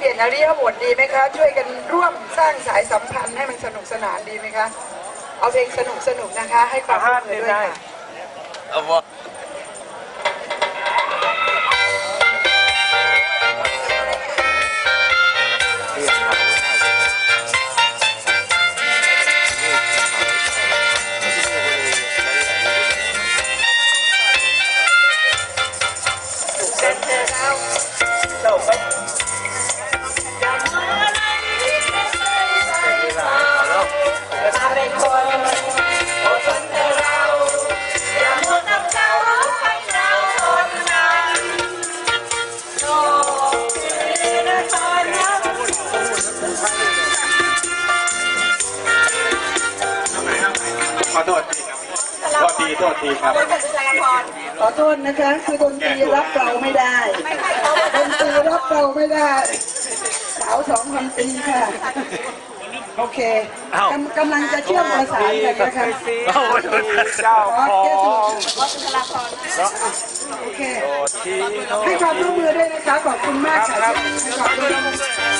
เปลี่ยนอริยบทดีไหมคะ ช่วยกันร่วมสร้างสายสัมพันธ์ให้มันสนุกสนานดีไหมคะ เอาเพลงสนุกสนุกๆนะคะ ให้ความร่วมมือด้วยค่ะ เอาวะ ทษทีครับโทษทีโทษทีครับ ขอโทษนะคะ คือดนตรีรับเราไม่ได้ดนตรีรับเราไม่ได้ สาวสองพันปีค่ะ โอเคกำกำลังจะเชื่อมประสานกันนะคะเอาเจ้าขอขอแก้ถูกโอเคให้ความร่วมมือด้วยนะคะ ขอบคุณมากค่ะขอบคุณ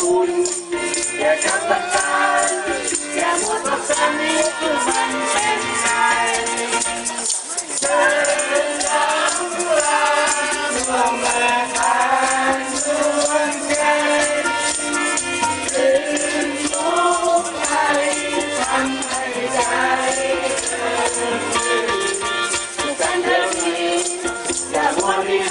บุญอจำบังการอย่งสามีคือมันเป็นใจเดินทางรางร่วมแรทางดวงใจทุกใจทำให้ใจเดินทุกกาดีจอมัวมีเ